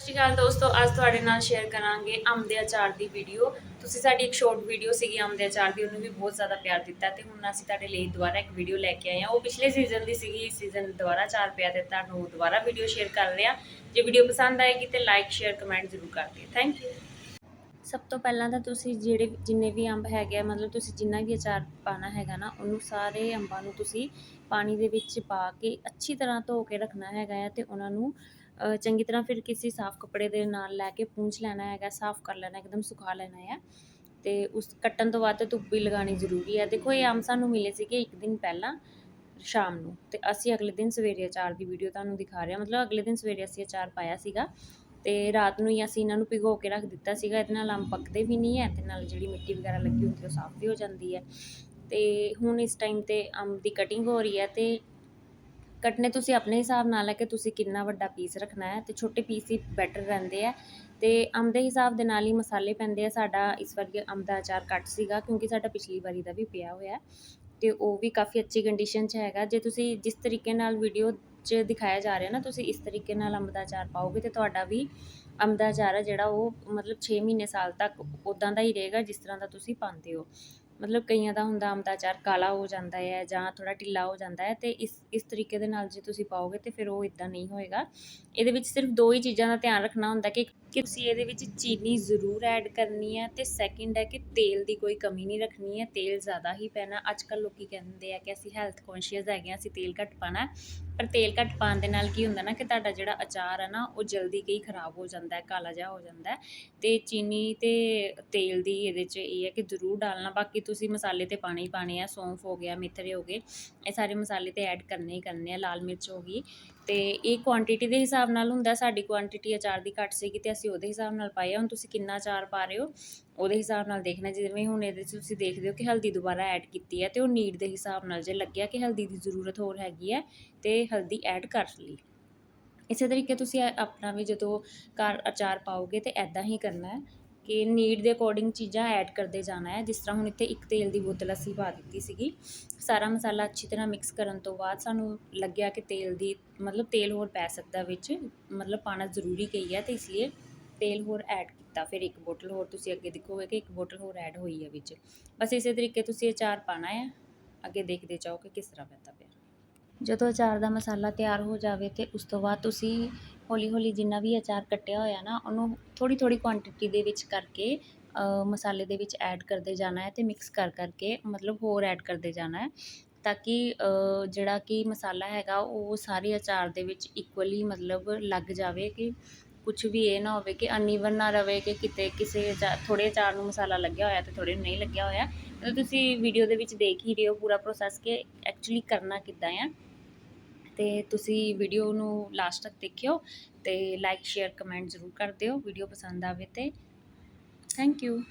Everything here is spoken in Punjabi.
ਸਤਿ ਸ਼੍ਰੀ ਅਕਾਲ ਦੋਸਤੋ, ਅੱਜ ਤੁਹਾਡੇ ਨਾਲ ਸ਼ੇਅਰ ਕਰਾਂਗੇ ਅੰਬ ਦੇ ਅਚਾਰ ਦੀ ਵੀਡੀਓ ਤੁਸੀਂ ਸਾਡੀ ਇੱਕ ਸ਼ਾਰਟ ਵੀਡੀਓ ਸੀਗੀ ਅੰਬ ਦੇ ਅਚਾਰ ਦੀ, ਉਹਨੂੰ ਵੀ ਬਹੁਤ ਜ਼ਿਆਦਾ ਪਿਆਰ ਦਿੱਤਾ ਤੇ ਹੁਣ ਅਸੀਂ ਤੁਹਾਡੇ ਲਈ ਦੁਬਾਰਾ ਇੱਕ ਵੀਡੀਓ ਲੈ ਕੇ ਆਏ ਹਾਂ। ਉਹ ਪਿਛਲੇ ਸੀਜ਼ਨ ਦੀ ਸੀਗੀ, ਇਸ ਸੀਜ਼ਨ ਦੁਬਾਰਾ ਅਚਾਰ ਪਿਆ ਤੇ ਤੁਹਾਨੂੰ ਦੁਬਾਰਾ ਵੀਡੀਓ ਸ਼ੇਅਰ ਕਰ ਰਹੇ ਜੇ ਵੀਡੀਓ ਪਸੰਦ ਆਏਗੀ ਤੇ ਲਾਈਕ ਸ਼ੇਅਰ ਕਮੈਂਟ ਜ਼ਰੂਰ ਕਰ ਦਿਓ। ਥੈਂਕ ਯੂ ਸਭ ਤੋਂ ਪਹਿਲਾਂ ਤਾਂ ਤੁਸੀਂ ਜਿਹੜੇ ਜਿੰਨੇ ਵੀ ਅੰਬ ਹੈਗੇ ਆ, ਮਤਲਬ ਤੁਸੀਂ ਜਿੰਨਾ ਵੀ ਅਚਾਰ ਪਾਣਾ ਹੈਗਾ ਨਾ, ਉਹਨੂੰ ਸਾਰੇ ਅੰਬਾਂ ਨੂੰ ਤੁਸੀਂ ਪਾਣੀ ਦੇ ਵਿੱਚ ਪਾ ਕੇ ਅੱਛੀ ਤਰ੍ਹਾਂ ਧੋ ਕੇ ਰੱਖਣਾ ਹੈਗਾ ਆ ਤੇ ਉਹਨਾਂ ਨੂੰ ਚੰਗੀ ਤਰ੍ਹਾਂ ਫਿਰ ਕਿਸੇ ਸਾਫ਼ ਕੱਪੜੇ ਦੇ ਨਾਲ ਲੈ ਕੇ ਪੂੰਝ ਲੈਣਾ ਹੈਗਾ, ਸਾਫ਼ ਕਰ ਲੈਣਾ, ਇੱਕਦਮ ਸੁਕਾ ਲੈਣਾ ਹੈ ਤੇ ਉਸ ਕੱਟਣ ਤੋਂ ਬਾਅਦ ਤੇ ਧੁੱਪ ਵੀ ਲਗਾਉਣੀ ਜ਼ਰੂਰੀ ਹੈ ਦੇਖੋ, ਇਹ ਅੰਬ ਸਾਨੂੰ ਮਿਲੇ ਸੀਗੇ ਇੱਕ ਦਿਨ ਪਹਿਲਾਂ ਸ਼ਾਮ ਨੂੰ ਤੇ ਅਸੀਂ ਅਗਲੇ ਦਿਨ ਸਵੇਰੇ ਅਚਾਰ ਦੀ ਵੀਡੀਓ ਤੁਹਾਨੂੰ ਦਿਖਾ ਰਹੇ ਹਾਂ। ਮਤਲਬ ਅਗਲੇ ਦਿਨ ਸਵੇਰੇ ਅਸੀਂ ਅਚਾਰ ਪਾਇਆ ਸੀਗਾ ਤੇ ਰਾਤ ਨੂੰ ਹੀ ਅਸੀਂ ਇਹਨਾਂ ਨੂੰ ਭਿਗੋ ਕੇ ਰੱਖ ਦਿੱਤਾ ਸੀਗਾ। ਇਹਦੇ ਨਾਲ ਅੰਬ ਪੱਕਦੇ ਵੀ ਨਹੀਂ ਹੈ ਤੇ ਨਾਲ ਜਿਹੜੀ ਮਿੱਟੀ ਵਗੈਰਾ ਲੱਗੀ ਹੁੰਦੀ ਉਹ ਸਾਫ਼ ਵੀ ਹੋ ਜਾਂਦੀ ਹੈ ਤੇ ਹੁਣ ਇਸ ਟਾਈਮ ਤੇ ਅੰਬ ਦੀ ਕਟਿੰਗ ਹੋ ਰਹੀ ਹੈ ਤੇ ਕੱਟਣੇ ਤੁਸੀਂ ਆਪਣੇ ਹਿਸਾਬ ਨਾਲ ਹੈ ਕਿ ਤੁਸੀਂ ਕਿੰਨਾ ਵੱਡਾ ਪੀਸ ਰੱਖਣਾ ਹੈ ਅਤੇ ਛੋਟੇ ਪੀਸ ਹੀ ਬੈਟਰ ਰਹਿੰਦੇ ਹੈ ਅਤੇ ਅੰਬ ਦੇ ਹਿਸਾਬ ਦੇ ਨਾਲ ਹੀ ਮਸਾਲੇ ਪੈਂਦੇ ਆ। ਸਾਡਾ ਇਸ ਵਾਰੀ ਅੰਬ ਦਾ ਅਚਾਰ ਕੱਟ ਸੀਗਾ ਕਿਉਂਕਿ ਸਾਡਾ ਪਿਛਲੀ ਵਾਰੀ ਦਾ ਵੀ ਪਿਆ ਹੋਇਆ। ਅਤੇ ਉਹ ਵੀ ਕਾਫੀ ਅੱਛੀ ਕੰਡੀਸ਼ਨ 'ਚ ਹੈਗਾ। ਜੇ ਤੁਸੀਂ ਜਿਸ ਤਰੀਕੇ ਨਾਲ ਵੀਡੀਓ 'ਚ ਦਿਖਾਇਆ ਜਾ ਰਿਹਾ ਨਾ, ਤੁਸੀਂ ਇਸ ਤਰੀਕੇ ਨਾਲ ਅੰਬ ਦਾ ਅਚਾਰ ਪਾਓਗੇ ਤਾਂ ਤੁਹਾਡਾ ਵੀ ਅੰਬ ਦਾ ਅਚਾਰ ਹੈ ਜਿਹੜਾ ਉਹ ਮਤਲਬ ਛੇ ਮਹੀਨੇ ਸਾਲ ਤੱਕ ਉੱਦਾਂ ਦਾ ਹੀ ਰਹੇਗਾ ਜਿਸ ਤਰ੍ਹਾਂ ਦਾ ਤੁਸੀਂ ਪਾਉਂਦੇ ਹੋ। ਮਤਲਬ ਕਈਆਂ ਦਾ ਹੁੰਦਾ ਆਮ ਦਾ ਅਚਾਰ ਕਾਲਾ ਹੋ ਜਾਂਦਾ ਹੈ ਜਾਂ ਥੋੜ੍ਹਾ ਢਿੱਲਾ ਹੋ ਜਾਂਦਾ ਹੈ, ਤੇ ਇਸ ਇਸ ਤਰੀਕੇ ਦੇ ਨਾਲ ਜੇ ਤੁਸੀਂ ਪਾਓਗੇ ਤਾਂ ਫਿਰ ਉਹ ਇੱਦਾਂ ਨਹੀਂ ਹੋਏਗਾ। ਇਹਦੇ ਵਿੱਚ ਸਿਰਫ ਦੋ ਹੀ ਚੀਜ਼ਾਂ ਦਾ ਧਿਆਨ ਰੱਖਣਾ ਹੁੰਦਾ ਕਿ ਕਿ ਤੁਸੀਂ ਇਹਦੇ ਵਿੱਚ ਚੀਨੀ ਜ਼ਰੂਰ ਐਡ ਕਰਨੀ ਹੈ ਅਤੇ ਸੈਕਿੰਡ ਹੈ ਕਿ ਤੇਲ ਦੀ ਕੋਈ ਕਮੀ ਨਹੀਂ ਰੱਖਣੀ ਹੈ, ਤੇਲ ਜ਼ਿਆਦਾ ਹੀ ਪੈਣਾ। ਅੱਜ ਕੱਲ੍ਹ ਲੋਕੀ ਕਹਿੰਦੇ ਆ ਕਿ ਅਸੀਂ ਹੈਲਥ ਕੌਨਸ਼ੀਅਸ ਹੈਗੇ ਆ ਅਸੀਂ ਤੇਲ ਘੱਟ ਪਾਣਾ ਪਰ ਤੇਲ ਘੱਟ ਪਾਉਣ ਦੇ ਨਾਲ ਕੀ ਹੁੰਦਾ ਨਾ ਕਿ ਤੁਹਾਡਾ ਜਿਹੜਾ ਅਚਾਰ ਹੈ ਨਾ, ਉਹ ਜਲਦੀ ਕਈ ਖਰਾਬ ਹੋ ਜਾਂਦਾ ਹੈ, ਕਾਲਾ ਜਿਹਾ ਹੋ ਜਾਂਦਾ ਹੈ। ਤੇ ਚੀਨੀ ਅਤੇ ਤੇਲ ਦੀ ਇਹਦੇ 'ਚ ਇਹ ਹੈ ਕਿ ਜ਼ਰੂਰ ਡਾਲਣਾ, ਬਾਕੀ ਤੁਸੀਂ ਮਸਾਲੇ ਤੇ ਪਾਣੇ ਹੀ ਪਾਣੇ ਆ, ਸੌਂਫ ਹੋ ਗਿਆ ਮੇਥਰੇ ਹੋ ਗਏ, ਇਹ ਸਾਰੇ ਮਸਾਲੇ ਤੇ ਐਡ ਕਰਨੇ ਹੀ ਕਰਨੇ ਆ, ਲਾਲ ਮਿਰਚ ਹੋ ਗਈ। ਤੇ ਇਹ ਕੁਆਂਟੀਟੀ ਦੇ ਹਿਸਾਬ ਨਾਲ ਹੁੰਦਾ, ਸਾਡੀ ਕੁਆਂਟੀਟੀ ਅਚਾਰ ਦੀ ਘੱਟ ਸੀਗੀ ਤੇ ਅਸੀਂ ਉਹਦੇ ਹਿਸਾਬ ਨਾਲ ਪਾਇਆ ਹੁਣ ਤੁਸੀਂ ਕਿੰਨਾ ਅਚਾਰ ਪਾ ਰਹੇ ਹੋ, ਉਹਦੇ ਹਿਸਾਬ ਨਾਲ ਦੇਖਣਾ, ਜਿਵੇਂ ਹੁਣ ਇਹਦੇ 'ਚ ਤੁਸੀਂ ਦੇਖਦੇ ਹੋ ਕਿ ਹਲਦੀ ਦੁਬਾਰਾ ਐਡ ਕੀਤੀ ਹੈ ਤੇ ਉਹ ਨੀਡ ਦੇ ਹਿਸਾਬ ਨਾਲ ਜੇ ਲੱਗਿਆ ਕਿ ਹਲਦੀ ਦੀ ਜ਼ਰੂਰਤ ਹੋਰ ਹੈਗੀ ਹੈ ਤੇ ਹਲਦੀ ਐਡ ਕਰ ਲਈ। ਇਸੇ ਤਰੀਕੇ ਤੁਸੀਂ ਆਪਣਾ ਵੀ ਜਦੋਂ ਘਰ ਅਚਾਰ ਪਾਓਗੇ ਤੇ ਐਦਾਂ ਹੀ ਕਰਨਾ ਹੈ। ਕਿ ਨੀਡ ਦੇ ਅਕੋਰਡਿੰਗ ਚੀਜ਼ਾਂ ਐਡ ਕਰਦੇ ਜਾਣਾ ਹੈ। ਜਿਸ ਤਰ੍ਹਾਂ ਹੁਣ ਇੱਥੇ ਇੱਕ ਤੇਲ ਦੀ ਬੋਤਲ ਅਸੀਂ ਪਾ ਦਿੱਤੀ ਸੀਗੀ। ਸਾਰਾ ਮਸਾਲਾ ਅੱਛੀ ਤਰ੍ਹਾਂ ਮਿਕਸ ਕਰਨ ਤੋਂ ਬਾਅਦ ਸਾਨੂੰ ਲੱਗਿਆ ਕਿ ਤੇਲ ਦੀ ਮਤਲਬ ਤੇਲ ਹੋਰ ਪੈ ਸਕਦਾ ਵਿੱਚ। ਮਤਲਬ ਪਾਣਾ ਜ਼ਰੂਰੀ ਕਹੀ ਹੈ ਤੇ ਇਸ ਲਈ ਤੇਲ ਹੋਰ ਐਡ ਕੀਤਾ। ਫਿਰ ਇੱਕ ਬੋਤਲ ਹੋਰ ਤੁਸੀਂ ਅੱਗੇ ਦੇਖੋਗੇ ਕਿ ਇੱਕ ਬੋਤਲ ਹੋਰ ਐਡ ਹੋਈ ਹੈ ਵਿੱਚ। ਬਸ ਇਸੇ ਤਰੀਕੇ ਤੁਸੀਂ ਅਚਾਰ ਪਾਣਾ ਹੈ। ਅੱਗੇ ਦੇਖਦੇ ਜਾਓ ਕਿ ਕਿਸ ਤਰ੍ਹਾਂ ਪੈਂਦਾ ਪਿਆ। ਜਦੋਂ ਅਚਾਰ ਦਾ ਮਸਾਲਾ ਤਿਆਰ ਹੋ ਜਾਵੇ ਤੇ ਉਸ ਤੋਂ ਬਾਅਦ ਤੁਸੀਂ ਹੌਲੀ ਹੌਲੀ ਜਿੰਨਾ ਵੀ ਅਚਾਰ ਕੱਟਿਆ ਹੋਇਆ ਨਾ, ਉਹਨੂੰ ਥੋੜ੍ਹੀ ਥੋੜ੍ਹੀ ਕੁਆਂਟਿਟੀ ਦੇ ਵਿੱਚ ਕਰਕੇ ਮਸਾਲੇ ਦੇ ਵਿੱਚ ਐਡ ਕਰਦੇ ਜਾਣਾ ਹੈ ਅਤੇ ਮਿਕਸ ਕਰ ਕਰਕੇ, ਮਤਲਬ ਹੋਰ ਐਡ ਕਰਦੇ ਜਾਣਾ ਹੈ, ਤਾਂ ਕਿ ਜਿਹੜਾ ਕਿ ਮਸਾਲਾ ਹੈਗਾ, ਉਹ ਸਾਰੇ ਅਚਾਰ ਦੇ ਵਿੱਚ ਇਕੁਅਲੀ ਮਤਲਬ ਲੱਗ ਜਾਵੇ ਕਿ ਕੁਛ ਵੀ ਇਹ ਨਾ ਹੋਵੇ ਕਿ ਅਨਈਵਨ ਨਾ ਰਵੇ ਕਿ ਕਿਤੇ ਕਿਸੇ ਥੋੜ੍ਹੇ ਅਚਾਰ ਨੂੰ ਮਸਾਲਾ ਲੱਗਿਆ ਹੋਇਆ ਤੇ ਥੋੜ੍ਹੇ ਨੂੰ ਨਹੀਂ ਲੱਗਿਆ ਹੋਇਆ। ਮਤਲਬ ਤੁਸੀਂ ਵੀਡੀਓ ਦੇ ਵਿੱਚ ਦੇਖ ਹੀ ਰਹੇ ਹੋ ਪੂਰਾ ਪ੍ਰੋਸੈਸ ਕਿ ਐਕਚੁਅਲੀ ਕਰਨਾ ਕਿੱਦਾਂ ਆ। ਅਤੇ ਤੁਸੀਂ ਵੀਡੀਓ ਨੂੰ ਲਾਸਟ ਤੱਕ ਦੇਖਿਓ ਅਤੇ ਲਾਈਕ ਸ਼ੇਅਰ ਕਮੈਂਟ ਜ਼ਰੂਰ ਕਰ ਦਿਓ ਵੀਡੀਓ ਪਸੰਦ ਆਵੇ ਤਾਂ। Thank you